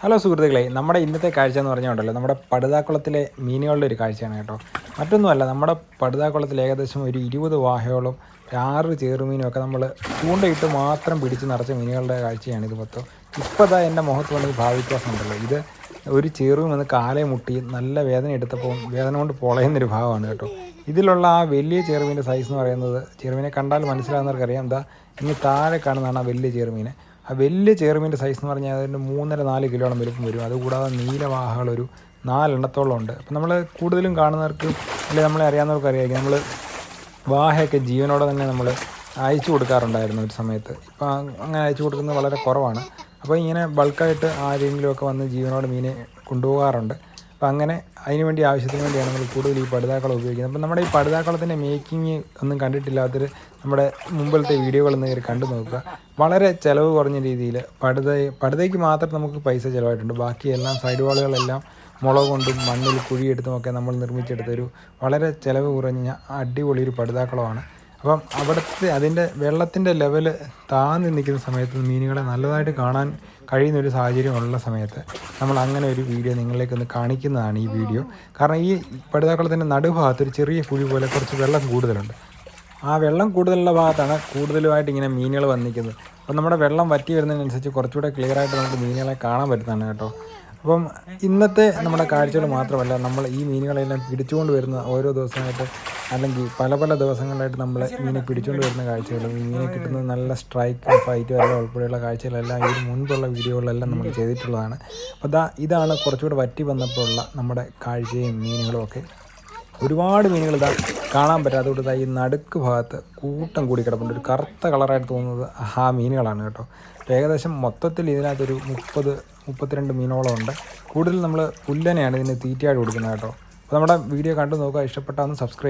Hello സുഹൃത്തുക്കളെ നമ്മുടെ ഇന്നത്തെ കാഴ്ച എന്ന് പറഞ്ഞുകൊണ്ടല്ലോ നമ്മുടെ പടുതാക്കുളത്തിലെ മീനുകളുടെ ഒരു കാഴ്ചയാണ് കേട്ടോ. മറ്റൊന്നുമല്ല നമ്മുടെ പടുതാക്കുളത്തിൽ ഏകദേശം ഒരു ഇരുപത് വാഹയോളം ആറ് ചേറുമീനും ഒക്കെ നമ്മൾ ചൂണ്ടയിട്ട് മാത്രം പിടിച്ച് നിറച്ച മീനുകളുടെ കാഴ്ചയാണ് ഇത് മൊത്തം. ഇപ്പോൾ എന്റെ മുഖത്ത് വന്ന് ഭാവിത്യാസം ഉണ്ടല്ലോ. ഇത് ഒരു ചേറും വന്ന് കാലേ മുട്ടി നല്ല വേദന എടുത്തപ്പോൾ വേദന കൊണ്ട് പൊളയുന്നൊരു ഭാവമാണ് കേട്ടോ. ഇതിലുള്ള ആ വലിയ ചെറുമീന്റെ സൈസ് എന്ന് പറയുന്നത് ചെറുമീനെ കണ്ടാൽ മനസ്സിലാകുന്നവർക്കറിയാം എന്താ ഇനി താഴെ കാണുന്നതാണ് ആ വലിയ ചെറുമീനെ ആ വലിയ ചെയർമീന്റെ സൈസ് എന്ന് പറഞ്ഞാൽ അതിന്റെ മൂന്നര നാല് കിലോളം വലുപ്പം വരും അതുകൂടാതെ നീലവാഹകൾ ഒരു നാലെണ്ണത്തോളം ഉണ്ട്. അപ്പം നമ്മൾ കൂടുതലും കാണുന്നവർക്ക് അല്ലെങ്കിൽ നമ്മളെ അറിയാവുന്നവർക്ക് അറിയാമായിരിക്കും. നമ്മൾ വാഹയൊക്കെ ജീവനോടെ തന്നെ നമ്മൾ അയച്ചു കൊടുക്കാറുണ്ടായിരുന്നു ഒരു സമയത്ത്. ഇപ്പം അങ്ങനെ അയച്ചു കൊടുക്കുന്നത് വളരെ കുറവാണ്. അപ്പോൾ ഇങ്ങനെ ബൾക്കായിട്ട് ആരെങ്കിലുമൊക്കെ വന്ന് ജീവനോട് മീനെ കൊണ്ടുപോകാറുണ്ട്. അപ്പോൾ അങ്ങനെ അതിന് വേണ്ടി ആവശ്യത്തിന് വേണ്ടിയാണ് നമ്മൾ കൂടുതൽ ഈ പടുതാക്കളം ഉപയോഗിക്കുന്നത്. അപ്പോൾ നമ്മുടെ ഈ പടുതാക്കളത്തിന്റെ മേക്കിംഗ് ഒന്നും കണ്ടിട്ടില്ലാത്തവർ നമ്മുടെ മുമ്പിലത്തെ വീഡിയോകളൊന്ന് കയറി കണ്ടു നോക്കുക. വളരെ ചിലവ് കുറഞ്ഞ രീതിയിൽ പടുത പടുതയ്ക്ക് മാത്രം നമുക്ക് പൈസ ചിലവായിട്ടുണ്ട്. ബാക്കി എല്ലാം സൈഡ് വാളുകളെല്ലാം മുളക് കൊണ്ടും മണ്ണിൽ കുഴിയെടുത്തുമൊക്കെ നമ്മൾ നിർമ്മിച്ചെടുത്തൊരു വളരെ ചിലവ് കുറഞ്ഞ അടിപൊളി ഒരു പടുതാക്കളമാണ് അപ്പം അവിടുത്തെ അതിന്റെ വെള്ളത്തിന്റെ ലെവൽ താഴ്ന്നു നിൽക്കുന്ന സമയത്ത് മീനുകളെ നല്ലതായിട്ട് കാണാൻ കഴിയുന്ന ഒരു സാഹചര്യം ഉള്ള സമയത്ത് നമ്മൾ അങ്ങനെ ഒരു വീഡിയോ നിങ്ങളിലേക്ക് ഒന്ന് കാണിക്കുന്നതാണ് ഈ വീഡിയോ കാരണം ഈ പടുതാക്കുളത്തിന്റെ നടുഭാഗത്ത് ഒരു ചെറിയ കുഴി പോലെ കുറച്ച് വെള്ളം കൂടുതലുണ്ട്. ആ വെള്ളം കൂടുതലുള്ള ഭാഗത്താണ് കൂടുതലുമായിട്ട് ഇങ്ങനെ മീനുകൾ വന്നിരിക്കുന്നത്. അപ്പം നമ്മുടെ വെള്ളം വറ്റി വരുന്നതിനനുസരിച്ച് കുറച്ചുകൂടെ ക്ലിയർ ആയിട്ട് നമുക്ക് മീനുകളെ കാണാൻ പറ്റുന്നതാണ് കേട്ടോ. അപ്പം ഇന്നത്തെ നമ്മുടെ കാഴ്ചകൾ മാത്രമല്ല നമ്മൾ ഈ മീനുകളെല്ലാം പിടിച്ചുകൊണ്ട് വരുന്ന ഓരോ ദിവസമായിട്ട് അല്ലെങ്കിൽ പല പല ദിവസങ്ങളിലായിട്ട് നമ്മൾ മീനെ പിടിച്ചുകൊണ്ട് വരുന്ന കാഴ്ചകളും ഇങ്ങനെ കിട്ടുന്ന നല്ല സ്ട്രൈക്കും ഫൈറ്റും എല്ലാം ഉൾപ്പെടെയുള്ള കാഴ്ചകളെല്ലാം ഇതിന് മുൻപുള്ള വീഡിയോകളിലെല്ലാം നമ്മൾ ചെയ്തിട്ടുള്ളതാണ്. അപ്പോൾ ദാ ഇതാണ് കുറച്ചുകൂടെ വറ്റി വന്നപ്പോഴുള്ള നമ്മുടെ കാഴ്ചയും മീനുകളും ഒക്കെ. ഒരുപാട് മീനുകൾ ഇതാ കാണാൻ പറ്റാത്തതുകൊണ്ട് ഇതാ ഈ നടുക്ക് ഭാഗത്ത് കൂട്ടം കൂടി കിടപ്പുണ്ട്. ഒരു കറുത്ത കളറായിട്ട് തോന്നുന്നത് ആ മീനുകളാണ് കേട്ടോ. ഏകദേശം മൊത്തത്തിൽ ഇതിനകത്തൊരു മുപ്പത് മുപ്പത്തിരണ്ട് മീനോളം ഉണ്ട്. കൂടുതൽ നമ്മൾ പുല്ലനെയാണ് ഇതിന് തീറ്റയായിട്ട് കൊടുക്കുന്നത് കേട്ടോ. അപ്പോൾ നമ്മുടെ വീഡിയോ കണ്ടു നോക്കുക. ഇഷ്ടപ്പെട്ടാൽ ഒന്ന് സബ്സ്ക്രൈബ്